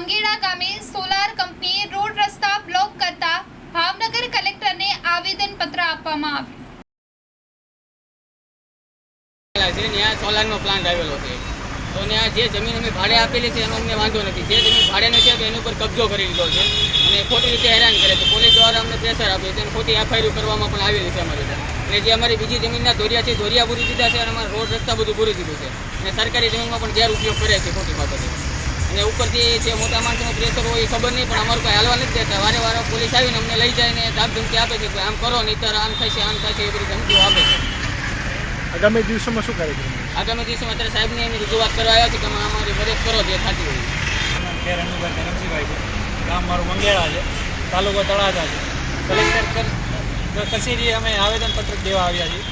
મંગેડા ગામે સોલાર કંપનીએ રોડ રસ્તા બ્લોક કરતા ભાવનગર કલેક્ટરને આવેદનપત્ર આપવામાં આવ્યું. છે ત્યાં સોલારનો પ્લાન્ટ આવેલો છે. તો ત્યાં જે જમીન અમે ભાડે આપેલી છે એનો અમને વાંધો નથી. જે જમીન ભાડે નથી આપી એની ઉપર કરી લીધો છે. અને ખોટી રીતે હેરાન કરે છે. પોલીસ દ્વારા અમને પ્રેશર આપે છે અને ખોટી એફઆઈઆર કરવામાં પણ આવેલી છે અમારી ત્યાં જે અમારી બીજી જમીનના દોરિયા છે, દોરિયા પૂરી દીધા છે અને અમારા રોડ રસ્તા બધું પૂરી દીધું છે. અને સરકારી જમીનમાં પણ ઉપયોગ કરે છે ખોટી બાબતે. અને ઉપરથી જે મોટા માણસોનું પ્રેશર હોય એ ખબર નહીં પણ અમારું કોઈ હાલવા નથી દેતા. વારે વારે પોલીસ આવીને અમને લઈ જાય ને ધાક ધમકી આપે છે કે આમ કરો નહીંતર આમ થશે આમ થશે એ બધી ધમકીઓ આપે છે. આગામી દિવસોમાં શું કાર્યક્રમ આગામી દિવસોમાં અત્યારે સાહેબને એની રજૂઆત કરવા આવ્યા છે કે અમારી મદદ કરો જે થતી હોય. ખેર અનુભાઈ કરમજીભાઈ છે. ગામ મારું મંગેળા છે. તાલુકો તળાજા છે. કલેક્ટર કચેરીએ અમે આવેદનપત્ર દેવા આવ્યા છીએ.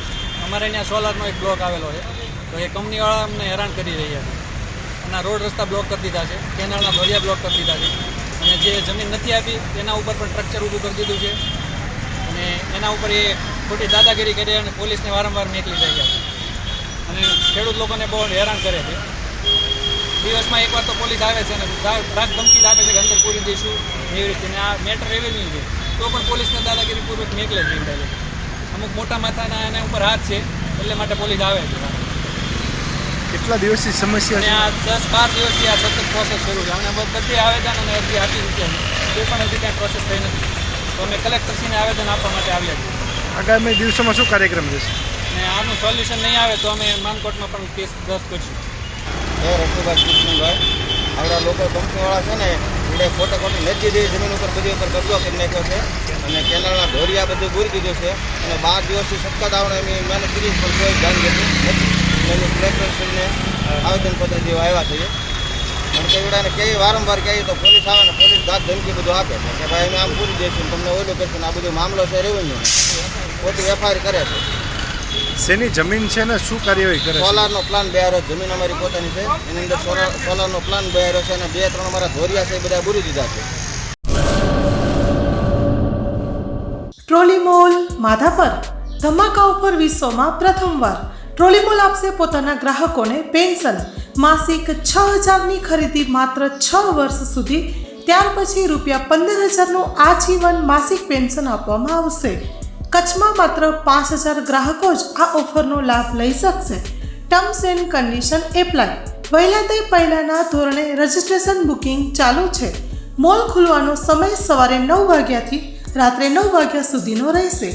અમારે અહીંયા સોલારનો એક બ્લોક આવેલો છે. તો એ કંપનીવાળા અમને હેરાન કરી રહ્યા છે. અને રોડ રસ્તા બ્લોક કરી દીધા છે કેનાળના ભરિયા બ્લોક કરી દીધા છે. અને જે જમીન નથી આપી તેના ઉપર પણ સ્ટ્રક્ચર ઊભું કરી દીધું છે. અને એના ઉપર એ ખોટી દાદાગીરી કરી અને પોલીસને વારંવાર નીકળી રહ્યા છે. અને ખેડૂત લોકોને બહુ હેરાન કરે છે. દિવસમાં એકવાર તો પોલીસ આવે છે અને રાગ ધમકી આપે છે કે અંદર પૂરી દઈશું, એવી રીતે. આ મેટર રેવન્યુ છે. તો પણ પોલીસને દાદાગીરી પૂર્વક નીકળે છે. અમુક મોટા માથાના એના ઉપર હાથ છે, એટલે માટે પોલીસ આવે છે. કેટલા દિવસથી સમસ્યા છે? આ દસ બાર દિવસથી આ સતત પ્રોસેસ શરૂ છે. અમને બધી આવેદન અને અરજી આપી ચૂક્યા છે. કોઈ પણ હજી કાંઈ પ્રોસેસ થઈ નથી. તો અમે કલેક્ટરશ્રીને આવેદન આપવા માટે આવ્યા છીએ. આગામી દિવસોમાં શું કાર્યક્રમ રહેશે? અને આનું સોલ્યુશન નહીં આવે તો અમે માનકોટમાં પણ કેસ દસ કરશું. એ રઘુભાઈ કૃષ્ણભાઈ. આપણા લોકો કંપનીવાળા છે ને એટલે ખોટે ખોટી નજી જેવી જમીન ઉપર બધી ઉપર કબજો કરી નાખ્યો છે. અને કેનાલના ઢોરિયા બધું પૂરી દીધું છે. અને બાર દિવસથી સખત આવડે એમ મહેનત કરી પણ કોઈ ધ્યાન દેતું નથી એની કલેક્ટરશ્રીને આવેદનપત્ર જેવા આવ્યા છે. અને કેવડાને કહીએ વારંવાર કહીએ તો પોલીસ આવે ને પોલીસ ઘાત ધમકી બધું આપે છે. કે ભાઈ અમે આમ પૂરી દઈશું તમને ઓલું કરશું આ બધો મામલો છે રેવન્યુ પોતે એફઆઈઆર કરે છે. શેની જમીન છે ને શું કાર્યવાહી કરે સોલારનો પ્લાન બેહારો જમીન અમારી પોતાની છે. એની અંદર સોલારનો પ્લાન બેહારો છે અને બે ત્રણ અમારા ધોરિયા છે એ બધા બુરી દીધા છે. ટ્રોલી મોલ માધાપર ધમાકા ઉપર વિશ્વમાં પ્રથમવાર. ટ્રોલી મોલ આપશે પોતાના ગ્રાહકોને પેન્શન. માસિક છ હજારની ખરીદી માત્ર છ વર્ષ સુધી. ત્યાર પછી રૂપિયા પંદર હજારનું આજીવન માસિક પેન્શન આપવામાં આવશે. કચ્છમાં માત્ર પાંચ હજાર ગ્રાહકો જ આ ઓફરનો લાભ લઈ શકશે. Terms and condition apply. વહેલા તે પહેલાંના ધોરણે રજિસ્ટ્રેશન બુકિંગ ચાલુ છે. મોલ ખુલવાનો સમય સવારે નવ વાગ્યાથી રાત્રે નવ વાગ્યા સુધીનો રહેશે.